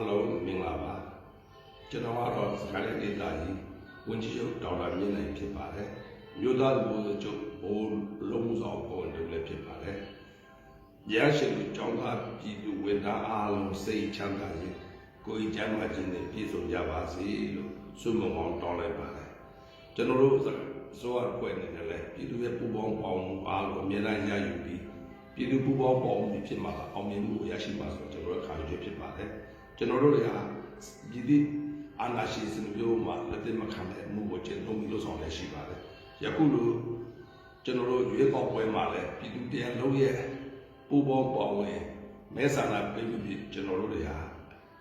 အားလုံးမင်္ဂလာပါကျွန်တော်ကတော့စကိုင်းဒေသကြီးဝန်ကြီးချုပ်ဒေါက်တာမြင့်နိုင်ဖြစ်ပါတယ်မြို့သားလူမျိုးချုပ်ဘိုးလုံးမှုဆောင်ပေါ်တူလည်းဖြစ်ပါတယ်ရရှိလူကြောင်းသားပြည်သူဝန်သားအားလုံးစိတ်ချမ်းသာခြင်းကိုယ်ကျမ်းမာခြင်းနဲ့ပြည့်စုံကြပါစေလို့ဆုမွန်အောင်တောင်းလိုက်ပါတယ်ကျွန်တော်တို့ဆိုရဖွဲ့နေတယ်လေပြည်သူရဲ့ပူပေါင်းပေါင်းမှုအားလုံးအများအားရယူပြီးပြည်သူပူပေါင်းပေါင်းမှုဖြစ်မှာအောင်မြင်မှုရရှိမှာဆိုတော့ကျွန်တော်တို့ခံယူဖြစ်ပါတယ် ကျွန်တော်တို့တွေကပြည်သူအာဏာရှင်စနစ်မျိုးမှာလက်သက်မခံတဲ့မှုကိုကျင့်သုံးပြီးလို့ဆောင်လည်းရှိပါတယ်ယခုလိုကျွန်တော်တို့ရွေးကောက်ပွဲမှာလည်းပြည်သူတရားလုံးရဲ့ပူပေါင်းပေါင်းဝင်မဲဆန္ဒပေးပြီးကျွန်တော်တို့တွေဟာ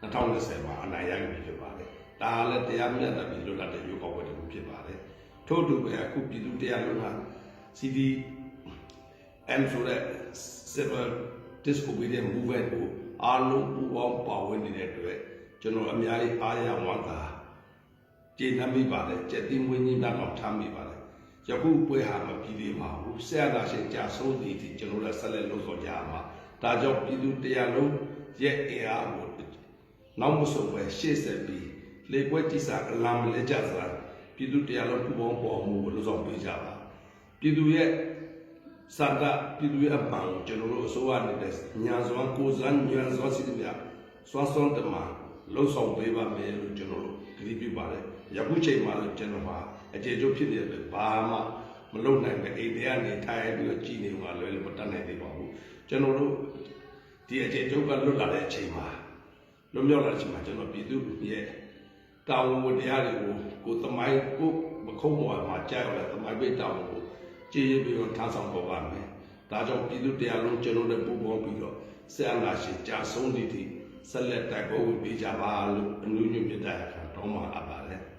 2020မှာအနိုင်ရပြီဖြစ်ပါတယ်ဒါလည်းတရားမျှတပြီးလွတ်လပ်တဲ့ရွေးကောက်ပွဲတစ်ခုဖြစ်ပါတယ်ထို့အတူပဲအခုပြည်သူတရားလုံးဟာ CD and so that civil disobedient movement ကို အားလုံးပူးပေါင်းပါဝင်နေတဲ့အတွက်ကျွန်တော်အများကြီးအားရဝမ်းသာကျေနပ်မိပါတယ်ကြက်တိမွေးကြီးများတော့ထားမိပါတယ်ယခုပွဲဟာမပြီးသေးပါဘူးဆရာသာရှင်ကြာဆုံးသည့်အထိကျွန်တော်လည်းဆက်လက်လုပ်ဆောင်ကြရမှာဒါကြောင့်ပြည်သူတရားလုံးရဲ့အင်အားကိုနောက်မဆုံးပဲရှေ့ဆက်ပြီးလေပွဲတိစာအလံမလဲကြစရာပြည်သူတရားလုံးပူးပေါင်းပေါ်မှုကိုလုပ်ဆောင်ပေးကြပါပြည်သူရဲ့ စန္ဒပြည်သူရဲ့အပံကိုကျွန်တော်တို့အစိုးရနေတဲ့ညာစွမ်းကိုစမ်းညာစွမ်းစီတဲ့စွမ်းစွမ်းတမလှုပ်ဆောင်ပေးပါမယ်လို့ကျွန်တော်တို့ကတိပြုပါတယ်။ယခုချိန်မှာလည်းကျွန်တော်ဟာအခြေကျုပ်ဖြစ်နေတဲ့အတွက်ဘာမှမလုပ်နိုင်ပဲအိမ်ထဲကနေထိုင်ပြီးတော့ကြည်နေမှာလွယ်လို့မတတ်နိုင်သေးပါဘူး။ကျွန်တော်တို့ဒီအခြေကျုပ်ကလွတ်လာတဲ့အချိန်မှာလွတ်မြောက်လာတဲ့အချိန်မှာကျွန်တော်ပြည်သူရဲ့တာဝန်ဝတ္တရားတွေကိုကိုယ်သမိုင်းကိုမခုံးမော်မှာကြားရတဲ့သမိုင်းပိတ်တာဝန်ကို ကြည်ရပြီးတော့ထားဆောင်ပေါ်ပါမယ်။ဒါကြောင့်ပြည်သူတရားလုံးကျွန်တော်တို့ပူပေါင်းပြီးတော့ဆရာနာရှင်ကြာဆုံးသည့်ထိဆက်လက်တိုက်ပွဲဝင်ပေးကြပါလို့အနုညွတ်မြတ်တာခံတောင်းပါအပ်ပါတယ်။